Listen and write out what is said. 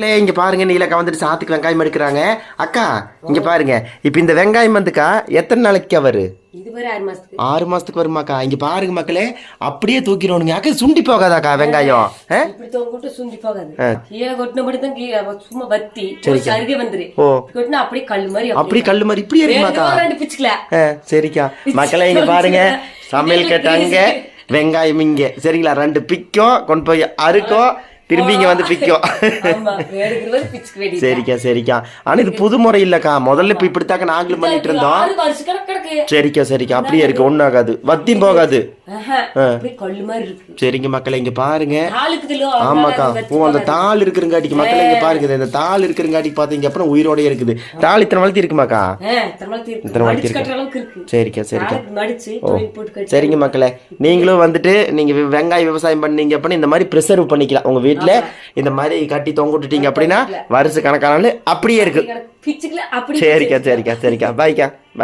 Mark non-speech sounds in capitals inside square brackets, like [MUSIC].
இல்ல இங்க பாருங்க நீலக்கா வந்துட்டு சாத்துக்கு வெங்காயம் எடுக்கிறாங்க. அக்கா இங்க பாருங்க. இப்ப இந்த வெங்காயம் வந்துக்கா எத்தனை நாளைக்கு வரு? இது வரை ஆறு மாசத்துக்கு. வருமாக்கா? இங்க பாருங்க மக்களே அப்படியே தூக்கிடணுங்க அக்கா சுண்டி போகாதாக்கா வெங்காயம்? இப்படி சுண்டி போகாது. அப்படியே கல் மாதிரி அப்படி கல்லு மாதிரி இப்படியே இருக்குமாக்கா? சரிக்கா. மக்களே இங்க பாருங்க. [LAUGHS] சமையல் கேட்டாங்க. வெங்காயம் இங்க. சரிங்களா? ரெண்டு பிக்கும் கொண்டு போய் அறுக்கும். திரும்பி இங்க வந்து பிக்கும் சரிக்கா சரிக்கா. ஆனா இது புது முறை இல்லக்கா. முதல்ல இப்ப இப்படித்தாக்க நாங்களும் பண்ணிட்டு இருந்தோம். சரிக்கா சரிக்கா. அப்படியே இருக்கு. ஒன்றும் ஆகாது. வத்தியும் போகாது. சரிங்க மக்களே இங்க பாருங்க. ஆமாக்கா. ஓ அந்த தாள் இருக்கிறங்காட்டிக்கு. மக்களே இங்க பாருங்க. இந்த தாள் இருக்கிறங்காட்டிக்கு பாத்தீங்க அப்புறம் உயிரோடயே இருக்குது. தாள் இத்தனை வளர்த்தி இருக்குமாக்கா? இத்தனை அளவுக்கு இருக்கு. சரிக்கா சரிக்கா. கட்டி. சரிங்க மக்களே. நீங்களும் வந்துட்டு நீங்க வெங்காய விவசாயம் பண்ணீங்க அப்படின்னா இந்த மாதிரி ப்ரிசர்வ் பண்ணிக்கலாம். உங்க வீட்ல இந்த மாதிரி கட்டி தொங்க விட்டுட்டீங்க அப்படின்னா வருஷ கணக்கானாலும் அப்படியே இருக்கு. சரிக்கா சரிக்கா சரிக்கா. பாய்க்கா பாய்